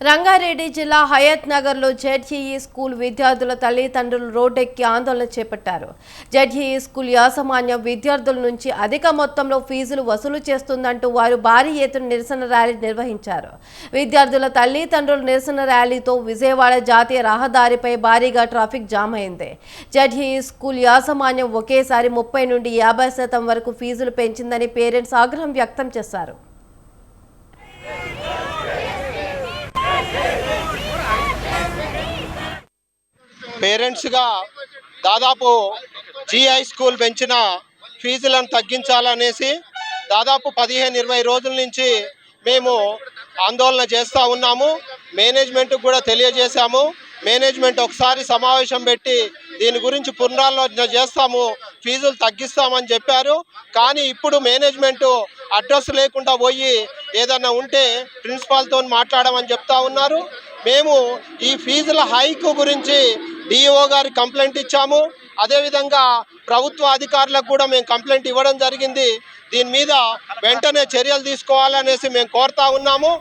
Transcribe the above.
రంగారెడ్డి జిల్లా హయత్ నగర్లో ZEE school విద్యార్థుల తల్లిదండ్రులు రోడ్డెక్కి ఆందోళన చేపట్టారు. జెడ్ఈఈ స్కూల్ యాజమాన్యం విద్యార్థుల నుంచి అధిక మొత్తంలో ఫీజులు వసూలు చేస్తుందంటూ వారు భారీ ఎత్తున నిరసన ర్యాలీ నిర్వహించారు. విద్యార్థుల తల్లిదండ్రుల నిరసన ర్యాలీతో విజయవాడ జాతీయ రహదారిపై భారీగా ట్రాఫిక్ జామ్ అయింది జెడ్ఈఈ స్కూల్ యాజమాన్యం ఒకేసారి ముప్పై నుండి యాభై శాతం వరకు ఫీజులు పెంచిందని పేరెంట్స్ ఆగ్రహం వ్యక్తం చేశారు. పేరెంట్స్గా దాదాపు జీఐ స్కూల్ పెంచిన ఫీజులను తగ్గించాలనేసి దాదాపు పదిహేను ఇరవై రోజుల నుంచి మేము ఆందోళన చేస్తూ ఉన్నాము. మేనేజ్మెంట్కి కూడా తెలియజేశాము. మేనేజ్మెంట్ ఒకసారి సమావేశం పెట్టి దీని గురించి పునరాలోచన చేస్తాము ఫీజులు తగ్గిస్తామని చెప్పారు. కానీ ఇప్పుడు మేనేజ్మెంట్ అడ్రస్ లేకుండా పోయి ఏదన్నా ఉంటే ప్రిన్సిపాల్తో మాట్లాడమని చెప్తా ఉన్నారు. మేము ఈ ఫీజుల హైక్ గురించి డిఈఓ గారి కంప్లైంట్ ఇచ్చాము. అదేవిధంగా ప్రభుత్వ అధికారులకు కూడా మేము కంప్లైంట్ ఇవ్వడం జరిగింది. దీని మీద వెంటనే చర్యలు తీసుకోవాలనేసి మేము కోరుతా ఉన్నాము.